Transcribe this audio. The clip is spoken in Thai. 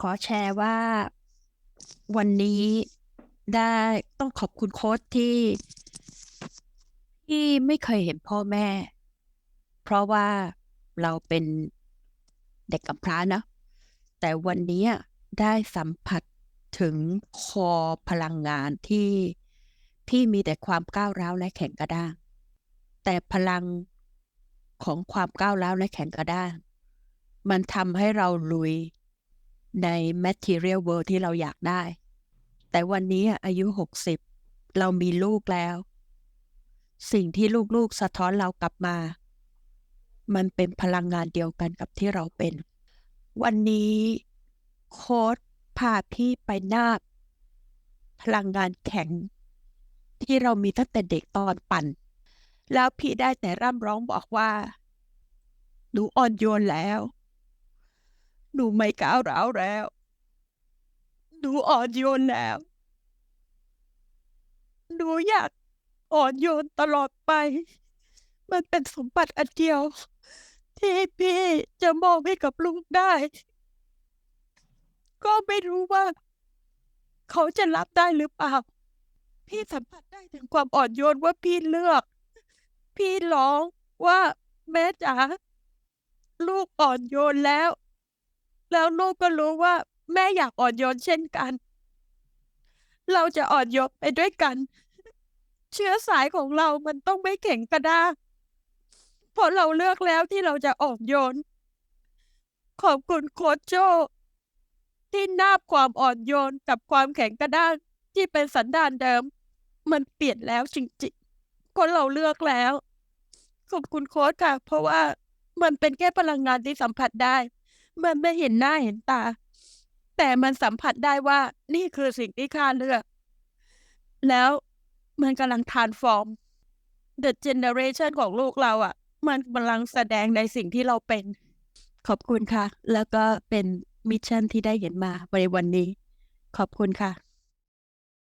ขอแชร์ว่าวันนี้ได้ต้องขอบคุณโค้ชที่ ที่ไม่เคยเห็นพ่อแม่ เพราะว่าเราเป็นเด็กกำพร้านะแต่วันนี้ได้สัมผัสถึงคอพลังงานที่พี่มีแต่ความก้าวร้าวและแข็งกระด้าง แต่พลังของความก้าวร้าวและแข็งกระด้าง มันทำให้เราลุย ใน material world ที่เราอยากได้ แต่วันนี้อายุหกสิบเรามีลูกแล้ว สิ่งที่ลูกๆสะท้อนเรากลับมา มันเป็นพลังงานเดียวกันกับที่เราเป็น วันนี้โค้ดพาพี่ไปนาบพลังงานแข็ง ที่เรามีตั้งแต่เด็กตอนปั่น แล้วพี่ได้แต่ร่ำร้องบอกว่า หนูอ่อนโยนแล้ว หนูไม่ก้าวร้าวแล้วหนูอ่อนโยนแล้วหนูอยากอ่อนโยนตลอดไป มันเป็นสมบัติอันเดียว ที่พี่จะมอบให้กับลูกได้ ก็ไม่รู้ว่า เขาจะรับได้หรือเปล่า พี่สัมผัสได้ถึงความอ่อนโยนว่าพี่เลือก พี่ร้องว่าแม่จ๋าลูกอ่อนโยนแล้ว แล้วลูกก็รู้ว่า แม่อยากอ่อนโยนเช่นกัน เราจะอ่อนโยนไปด้วยกัน เชื้อสายของเรามันต้องไม่แข็งกระด้างเพราะเราเลือกแล้วที่เราจะอ่อนโยน ขอบคุณโค้ชโจที่นาบความอ่อนโยนกับความแข็งกระด้างที่เป็นสันดานเดิม มันเปลี่ยนแล้วจริงๆคนเราเลือกแล้ว ขอบคุณโค้ชค่ะ เพราะว่ามันเป็นแค่พลังงานที่สัมผัสได้ มันไม่เห็นหน้าเห็นตา แต่มันสัมผัสได้ว่านี่คือสิ่งที่ข้าเลือก แล้วมันกำลังทานฟอร์ม The generation ของลูกเราอะ มันกำลังแสดงในสิ่งที่เราเป็น ขอบคุณค่ะ แล้วก็เป็นมิชชั่นที่ได้เห็นมาในวันนี้ ขอบคุณค่ะ